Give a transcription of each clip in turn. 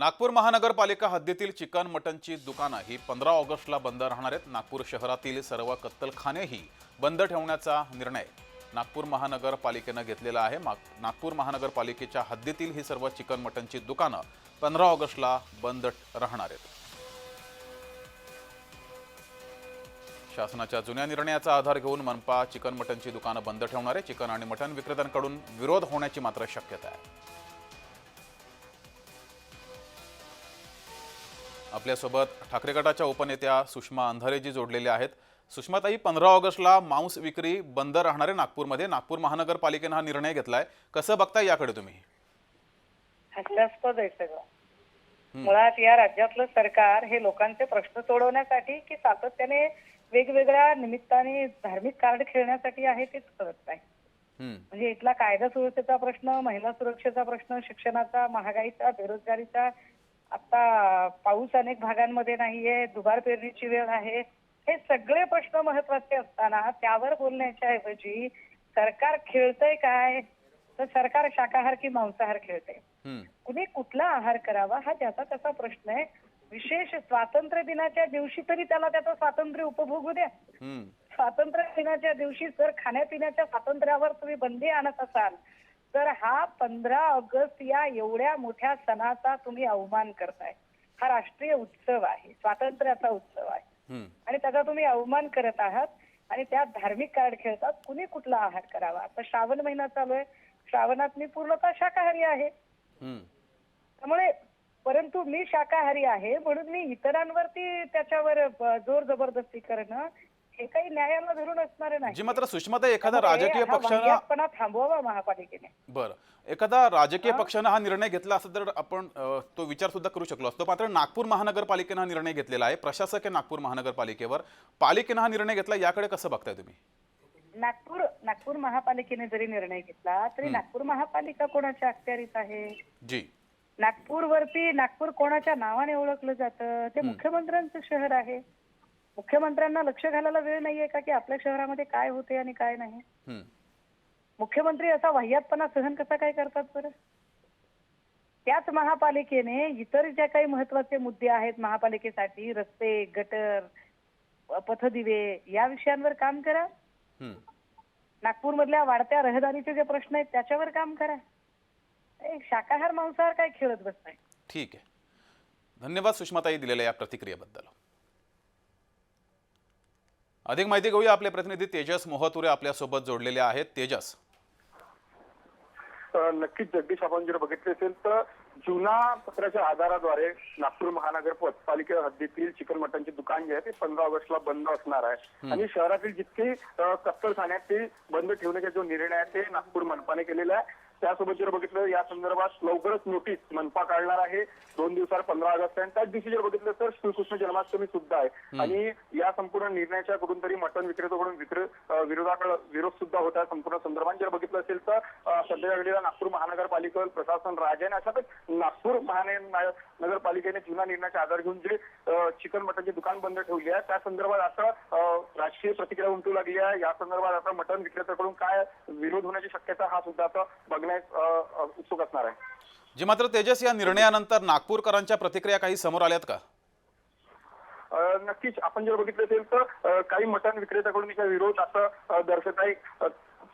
नागपूर महानगरपालिका हद्दीतील चिकन मटनची दुकानं ही पंधरा ऑगस्टला बंद राहणार आहेत. नागपूर शहरातील सर्व कत्तलखानेही बंद ठेवण्याचा निर्णय नागपूर महानगरपालिकेनं घेतलेला आहे. मा- नागपूर महानगरपालिकेच्या हद्दीतील ही सर्व चिकन मटनची दुकानं पंधरा ऑगस्टला बंद राहणार आहेत. शासनाच्या जुन्या निर्णयाचा आधार घेऊन मनपा चिकन मटनची दुकानं बंद ठेवणार आहे. चिकन आणि मटन विक्रेत्यांकडून विरोध होण्याची मात्र शक्यता आहे. आपल्यासोबत ठाकरे गटाच्या उपनेत्या सुषमा अंधारेजी जोडलेल्या आहेत. सुषमाताई पंधरा ऑगस्टला मांस विक्री बंद राहणार आहे नागपूरमध्ये. नागपूर महानगरपालिकेनं हा निर्णय घेतलाय. कसं बघताय याकडे तुम्ही? हास्यास्पद आहे सगळं. मुळात या राज्यातलं सरकार हे लोकांचे प्रश्न सोडवण्यासाठी की सातत्याने वेगवेगळ्या निमित्ताने धार्मिक कार्ड खेळण्यासाठी आहे तेच कळत नाही. म्हणजे इथला कायदा सुरक्षेचा प्रश्न महिला सुरक्षेचा प्रश्न शिक्षणाचा महागाईचा बेरोजगारीचा आता पाऊस अनेक भागांमध्ये नाहीये दुबार पेरणीची वेळ आहे. हे सगळे प्रश्न महत्त्वाचे असताना त्यावर बोलण्याच्या ऐवजी सरकार खेळतंय काय? तर सरकार शाकाहार की मांसाहार खेळतंय? हम्म, कुणी कुठला आहार करावा? हा त्याचा त्याचा प्रश्न आहे. विशेष स्वातंत्र्य दिनाच्या दिवशी तरी त्याला त्याचं स्वातंत्र्य उपभोगू द्या. स्वातंत्र्य दिनाच्या दिवशी जर खाण्यापिण्याच्या स्वातंत्र्यावर तुम्ही बंदी आणत असाल तर हा पंधरा ऑगस्ट या एवढ्या मोठ्या सणाचा तुम्ही अवमान करताय. हा राष्ट्रीय उत्सव आहे स्वातंत्र्याचा उत्सव आहे. आणि त्याचा तुम्ही अवमान करत आहात आणि त्यात धार्मिक कार्ड खेळतात कुणी कुठला आहार करावा? आता श्रावण महिना चालू आहे. श्रावणात मी पूर्णतः शाकाहारी आहे. त्यामुळे परंतु मी शाकाहारी आहे म्हणून मी इतरांवरती त्याच्यावर जोर जबरदस्ती करणं हे काही न्यायाला धरून असणार नाही. जी मात्र सुषमाता एखादा त्यामुळे राजकीय हा पक्षानं थांबवावा महापालिकेने. बरं. एखादा राजकीय पक्षानं हा निर्णय घेतला असता तर आपण अ, तो विचार सुद्धा करू शकलो असतो. मात्र नागपूर महानगरपालिकेनं हा निर्णय घेतलेला आहे. प्रशासक आहे नागपूर महानगरपालिकेवर. पालिकेनं हा निर्णय घेतला याकडे कसं बघताय तुम्ही? नागपूर नागपूर महापालिकेने जरी निर्णय घेतला तरी नागपूर महापालिका कोणाच्या अखत्यारीत आहे? जी. नागपूरवरती नागपूर कोणाच्या नावाने ओळखलं जातं? ते मुख्यमंत्र्यांचं शहर आहे. मुख्यमंत्र्यांना लक्ष घालायला वेळ नाहीये का की आपल्या शहरामध्ये काय होते आणि काय नाही? हम्म. मुख्यमंत्री असा वाह्यातपणा सहन कसा काय करतात बरं? त्याच महापालिकेने इतर ज्या काही महत्त्वाचे मुद्दे आहेत महापालिकेसाठी रस्ते गटर पथदिवे या विषयांवर काम करा. हम्म. नागपूरमधल्या वाढत्या रहदारीचे जे प्रश्न आहेत त्याच्यावर काम करा. ए, शाकाहार मांसाहार काय खेळत बसताय? ठीक आहे. धन्यवाद सुषमाताई दिलेल्या या प्रतिक्रियेबद्दल. अधिक माहिती घेऊया आपले प्रतिनिधी तेजस मोहतुरे आपल्यासोबत जोडलेले आहेत. तेजस. नक्कीच जगदीश आपण जर बघितले असेल तर जुना पत्राच्या आधाराद्वारे नागपूर महानगर पालिके हद्दीतील चिकन मटनचे दुकान जे आहे ते पंधरा ऑगस्टला बंद असणार आहे. आणि शहरातील जितके अ, कत्तलखाने आहेत ते बंद ठेवण्याचा जो निर्णय आहे ते नागपूर मनपाने केलेला आहे. त्यासोबत जर बघितलं या संदर्भात लवकरच नोटीस मनपा काढणार आहे. दोन दिवसात पंधरा ऑगस्ट आणि त्याच दिवशी जर बघितलं तर श्रीकृष्ण जन्माष्टमी सुद्धा आहे. आणि या संपूर्ण निर्णयाच्या कुठून तरी मटन विक्रेत्याकडून विक्रे विरोधाकडे विरोध सुद्धा होत संपूर्ण संदर्भात. जर बघितलं असेल तर सध्याच्या घडीला नागपूर महानगरपालिकेवर प्रशासन राज आहे आणि अशातच नागपूर महानगरपालिकेने जुना निर्णयाचा आधार घेऊन जे चिकन मटनची दुकान बंद ठेवली आहे त्या संदर्भात आता राजकीय प्रतिक्रिया उमटू लागली आहे या संदर्भात आता मटन विक्रेत्याकडून काय विरोध होण्याची शक्यता हा सुद्धा आता बघण्यास उत्सुक असणार आहे. जी मात्र तेजस या निर्णयानंतर नागपूरकरांच्या प्रतिक्रिया काही समोर आल्यात का? नक्कीच. आपण जर बघितलं असेल तर काही मटण विक्रेत्याकडून विरोध असं अ, दर्शक आहे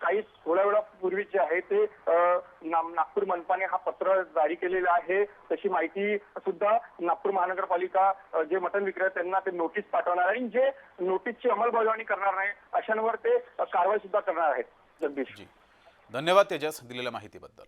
काही थोड्या वेळापूर्वी जे आहे ते नागपूर मनपाने हा पत्र जारी केलेलं आहे. तशी माहिती सुद्धा नागपूर महानगरपालिका जे मटण विक्रेते त्यांना ते नोटीस पाठवणार आहे. आणि जे नोटीसची अंमलबजावणी करणार नाही अशांवर ते कारवाई सुद्धा करणार आहेत. जगदीश. धन्यवाद तेजस दिलेल्या माहितीबद्दल.